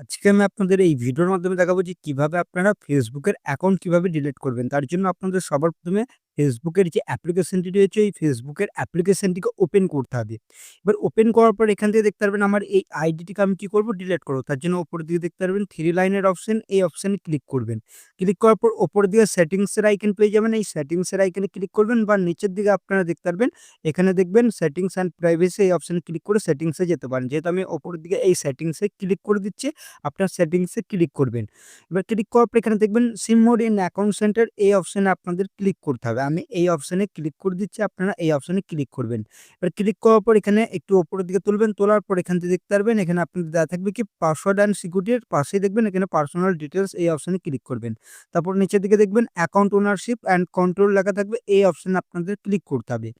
আজকে আমি আপনাদের এই ভিডিওর মাধ্যমে দেখাবো যে কীভাবে আপনারা ফেসবুকের অ্যাকাউন্ট কীভাবে ডিলিট করবেন। তার জন্য আপনাদের সবার ১ম এ ফেসবুকের যে অ্যাপ্লিকেশনটি রয়েছে, এই ফেসবুকের অ্যাপ্লিকেশনটিকে ওপেন করতে হবে। এবার ওপেন করার পর এখান থেকে দেখতে পারবেন আমার এই আইডিটিকে আমি কী করব ডিলিট করব তার জন্য উপরের দিকে দেখতে পারবেন থ্রি লাইনের অপশন, এই অপশনে ক্লিক করবেন। ক্লিক করার পর ওপর দিকে সেটিংস এর আইকন পেয়ে যাবেন। এই সেটিংস এর আইকনে ক্লিক করবেন বা নিচের দিকে আপনারা দেখতে পারবেন এখানে দেখবেন সেটিংস অ্যান্ড প্রাইভেসি এই অপশনে ক্লিক করে সেটিংসে যেতে পারেন। যেহেতু আমি উপরের দিকে এই সেটিংসে ক্লিক করে দিচ্ছি, আপনার সেটিংসে ক্লিক করবেন। এবার ক্লিক করার পর এখানে দেখবেন SIM mode in account centre এই অপশানে আপনাদের ক্লিক করতে হবে। আমি এই অপশনে ক্লিক করে দিচ্ছি, আপনারা এই অপশনে ক্লিক করবেন। এবার ক্লিক করার পর এখানে একটু উপরের দিকে তুলবেন, তোলার পর এখান থেকে দেখতে পারবেন এখানে আপনাদের দেওয়া থাকবে কি পাসওয়ার্ড অ্যান্ড সিকিউরিটি এর পাশেই দেখবেন এখানে পার্সোনাল ডিটেইলস এই অপশনে ক্লিক করবেন। তারপর নিচের দিকে দেখবেন অ্যাকাউন্ট ওনারশিপ অ্যান্ড কন্ট্রোল লেখা থাকবে এই অপশনে আপনাদের ক্লিক করতে হবে।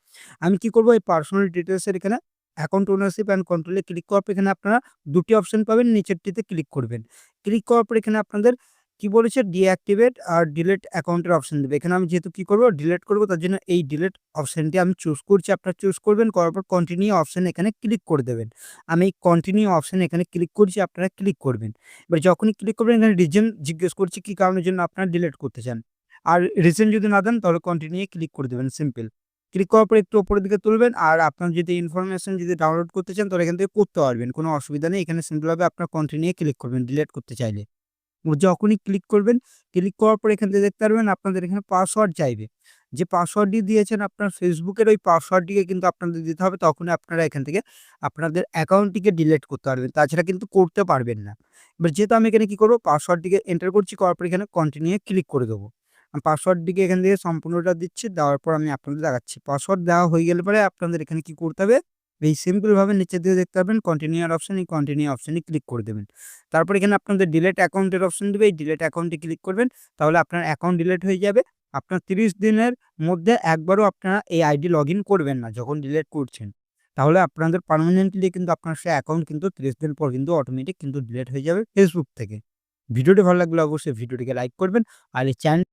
আমি কি করব এই পার্সোনাল ডিটেইলস এর এখানে account ownership and control click করার পর এখানে আপনারা ২ টি অপশন পাবেন, নিচেরটিতে ক্লিক করবেন। ক্লিক করার পর এখানে আপনাদের কি বলেছে ডিঅ্যাক্টিভেট আর ডিলেট অ্যাকাউন্ট এর অপশন দেবে। এখানে আমি যেহেতু কি করব ডিলেট করব তার জন্য এই ডিলেট অপশনটি আমি চুজ করছি। আপনার চুজ করবেন, করার পর কন্টিনিউ অপশন এখানে ক্লিক করে দেবেন। আমি কন্টিনিউ অপশনে এখানে ক্লিক করছি, আপনারা ক্লিক করবেন। এবার যখনই ক্লিক করবেন এখানে রিজন জিজ্ঞেস করছি কি কারণের জন্য আপনারা ডিলেট করতে চান। আর রিজন যদি না দেন তাহলে কন্টিনিউ ক্লিক করে দেবেন সিম্পল। ক্লিক করার পর একটু ওপরের দিকে তুলবেন আর আপনার যদি ইনফরমেশন যদি ডাউনলোড করতে চান তাহলে এখান থেকে করতে পারবেন। কোনো অসুবিধা নেই। এখানে সিম্পলভাবে আপনার কন্টিনিউ ক্লিক করবেন ডিলেট করতে চাইলে। যখনই ক্লিক করবেন, ক্লিক করার পর এখান থেকে দেখতে পারবেন আপনাদের এখানে পাসওয়ার্ড চাইবে। যে পাসওয়ার্ডটি দিয়েছেন আপনার ফেসবুকের ওই পাসওয়ার্ডটিকে কিন্তু আপনাদের দিতে হবে। তখনই আপনারা এখান থেকে আপনাদের অ্যাকাউন্টটিকে ডিলিট করতে পারবেন। তাছাড়া কিন্তু করতে পারবেন না। এবার যেহেতু আমি এখানে কী করব পাসওয়ার্ডটিকে এন্টার করছি, করার পর এখানে কন্টিনিউ ক্লিক করে দেবো আমি পাসওয়ার্ডটিকে এখান থেকে সম্পূর্ণটা দিচ্ছি, দেওয়ার পর আমি আপনাদের দেখাচ্ছি। পাসওয়ার্ড দেওয়া হয়ে গেলে পরে আপনাদের এখানে কি করতে হবে, এই সিম্পল ভাবে নিচের দিকে দেখতে পারবেন কন্টিনিউ এর অপশন, এই কন্টিনিউ অপশনে ক্লিক করে দেবেন। তারপর এখানে আপনাদের ডিলেট অ্যাকাউন্ট এর অপশন দিবে, এই ডিলেট অ্যাকাউন্টে ক্লিক করবেন। তাহলে আপনার অ্যাকাউন্ট ডিলেট হয়ে যাবে। আপনার ৩০ দিনের মধ্যে একবারও আপনারা এই আইডি লগইন করবেন না যখন ডিলেট করছেন। তাহলে আপনাদের পার্মানেন্টলি কিন্তু আপনার সেই অ্যাকাউন্ট কিন্তু ৩০ দিন পর কিন্তু অটোমেটিক কিন্তু ডিলেট হয়ে যাবে ফেসবুক থেকে। ভিডিওটি ভালো লাগলে অবশ্যই ভিডিওটিকে লাইক করবেন আর এই চ্যানেল